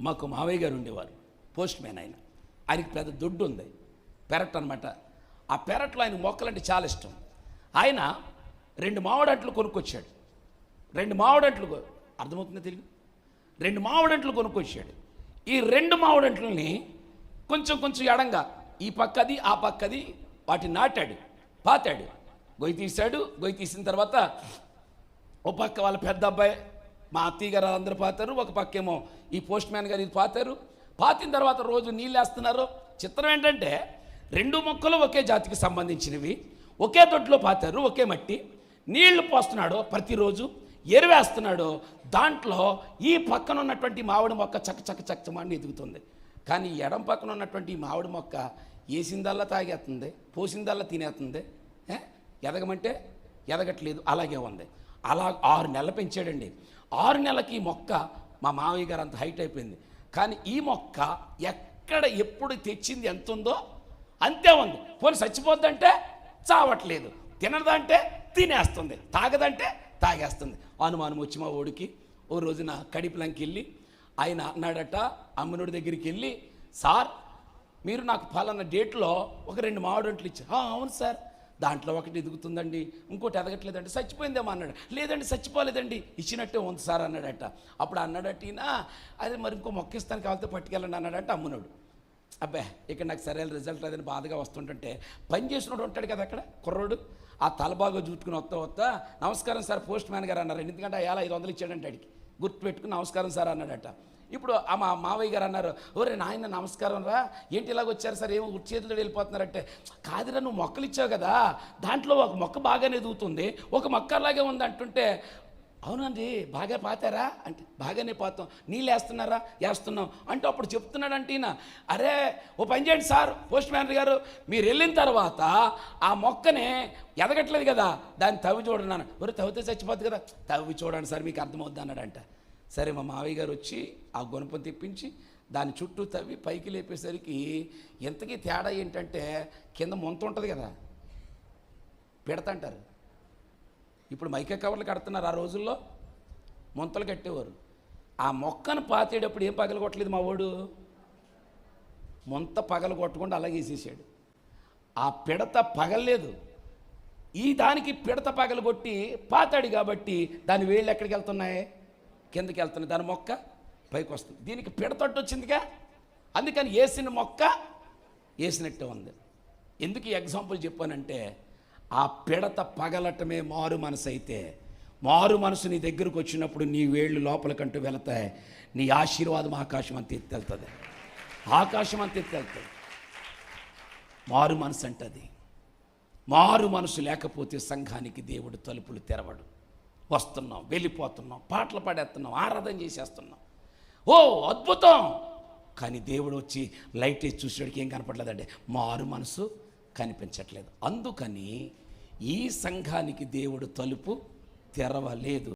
మాకు మావయ్య గారు ఉండేవారు పోస్ట్ మ్యాన్ ఆయన. ఆయనకి పెద్ద దొడ్డు ఉంది పెరట్ అనమాట ఆ పెరట్లో ఆయన మొక్కలంటే చాలా ఇష్టం. ఆయన రెండు మామిడంట్లు కొనుక్కొచ్చాడు. రెండు మామిడంట్లు అర్థమవుతుంది అర్థమవుతుందా తెలుగు? రెండు మామిడంట్లు కొనుక్కొచ్చాడు. ఈ రెండు మామిడంట్లని కొంచెం కొంచెం ఎడంగా ఈ పక్కది ఆ పక్కది వాటిని నాటాడు పాతాడు. గొయ్యి తీశాడు గొయ్యి తీసిన తర్వాత ఒక పక్క వాళ్ళ పెద్ద అబ్బాయి మా అత్తయ్య గారు అందరూ పాతారు ఒక పక్కేమో ఈ పోస్ట్ మ్యాన్ గారు ఇది పాతారు. పాతిన తర్వాత రోజు నీళ్ళు వేస్తున్నారు. చిత్రం ఏంటంటే రెండు మొక్కలు ఒకే జాతికి సంబంధించినవి. ఒకే దొడ్లో పాతారు ఒకే మట్టి. నీళ్ళు పోస్తున్నాడు ప్రతిరోజు ఎరువేస్తున్నాడు దాంట్లో ఈ పక్కన ఉన్నటువంటి మామిడి మొక్క చక్క చక్క చక్కమని ఎదుగుతుంది. కానీ ఎడం పక్కన ఉన్నటువంటి మామిడి మొక్క వేసిందల్లా తాగేస్తుంది పోసిందల్లా తినేస్తుంది. ఎదగమంటే ఎదగట్లేదు అలాగే ఉంది. అలా ఆరు నెలలు పెంచాడండి. ఆరు నెలలకి ఈ మొక్క మా మావయ్య గారు అంత హైట్ అయిపోయింది. కానీ ఈ మొక్క ఎక్కడ ఎప్పుడు తెచ్చింది ఎంత ఉందో అంతే ఉంది. పోనీ చచ్చిపోద్దంటే చావట్లేదు. తినదంటే తినేస్తుంది. తాగదంటే తాగేస్తుంది. అనుమానం వచ్చి మా ఓడికి. ఓ రోజున కడిపిలంకి వెళ్ళి ఆయన అన్నాడట అమ్మనుడి దగ్గరికి వెళ్ళి సార్ మీరు నాకు ఫలానా డేట్లో ఒక రెండు మామిడంట్లు ఇచ్చారు. అవును సార్. దాంట్లో ఒకటి ఎదుగుతుందండి ఇంకోటి ఎదగట్లేదండి. చచ్చిపోయిందేమో అన్నాడు. లేదండి చచ్చిపోలేదండి. ఇచ్చినట్టే ఉంది సార్ అన్నాడట. అప్పుడు అన్నాడట ఈయన అదే మరి ఇంకో మొక్క కావాలితే పట్టుకెళ్ళండి అన్నాడంటే అమ్మునోడు. అబ్బే ఇక్కడ నాకు సరైన రిజల్ట్ లేదని బాధగా వస్తుంటుంటే పని చేసినోడు ఉంటాడు కదా అక్కడ కుర్రోడు. ఆ తలబాగా చూట్టుకుని వస్తా వస్తా నమస్కారం సార్ పోస్ట్ మ్యాన్ గారు అన్నారు. ఎందుకంటే అలా ఐదు వందలు ఇచ్చాడంటే అడిగి. గుర్తుపెట్టుకుని నమస్కారం సార్ అన్నాడట. ఇప్పుడు ఆ మా మావయ్య గారు అన్నారు ఓరే నాయన నమస్కారం రా ఏంటి ఇలాగ వచ్చారు సార్? ఏమో చేతులు వెళ్ళిపోతున్నారంటే. కాదురా నువ్వు మొక్కలు ఇచ్చావు కదా దాంట్లో ఒక మొక్క బాగానే ఎదుగుతుంది ఒక మొక్క అలాగే ఉంది అంటుంటే అవునండి బాగా పాతారా? అంటే బాగానే పాతాం నీళ్ళు వేస్తున్నారా? వేస్తున్నాం. అంటే అప్పుడు చెప్తున్నాడంటే ఈయన. అరే ఓ పని చేయండి సార్ పోస్ట్ మ్యాన్ గారు మీరు వెళ్ళిన తర్వాత ఆ మొక్కనే ఎదగట్లేదు కదా దాన్ని తవ్వి చూడండి అన్నాడు. ఒరే తవ్వితే చచ్చిపోద్ది కదా తవ్వి చూడండి సార్ మీకు అర్థమవుద్ది అన్నాడంట. సరే మా మావయ్య గారు వచ్చి ఆ గుణపం తెప్పించి దాని చుట్టూ తవ్వి పైకి లేపేసరికి ఎంతకీ తేడా ఏంటంటే కింద ముంత ఉంటుంది కదా. పెడతంటారు. ఇప్పుడు మైక కవర్లు కడుతున్నారు ఆ రోజుల్లో. ముంతలు కట్టేవారు. ఆ మొక్కను పాతేటప్పుడు ఏం పగలగొట్టలేదు మా వాడు? ముంత పగల కొట్టకుండా అలాగే వేసేసాడు. ఆ పిడత పగలలేదు. ఈ దానికి పిడత పగలగొట్టి పాతాడు కాబట్టి దాని వేళ్ళు ఎక్కడికి వెళ్తున్నాయి? కిందకి వెళ్తున్న దాని మొక్క పైకి వస్తుంది. దీనికి పిడతట్టు వచ్చిందిగా? అందుకని వేసిన మొక్క వేసినట్టే ఉంది. ఎందుకు ఈ ఎగ్జాంపుల్ చెప్పానంటే ఆ పిడత పగలటమే మారు మనసు అయితే మారు మనసు నీ దగ్గరకు వచ్చినప్పుడు నీ వేళ్ళు లోపలికంటూ వెళతాయి. నీ ఆశీర్వాదం ఆకాశం అంత ఎత్తి ఆకాశం అంత ఎత్తి మారు మనసు అంటది. మారు మనసు లేకపోతే సంఘానికి దేవుడు తలుపులు తెరవడు. వస్తున్నాం వెళ్ళిపోతున్నాం పాటలు పాడేస్తున్నాం ఆరాధన చేసేస్తున్నాం. ఓ అద్భుతం! కానీ దేవుడు వచ్చి లైట్ వేసి చూసేవాడికి ఏం కనపడలేదంటే మారు మనసు కనిపించట్లేదు. అందుకని ఈ సంఘానికి దేవుడు తలుపు తెరవలేదు.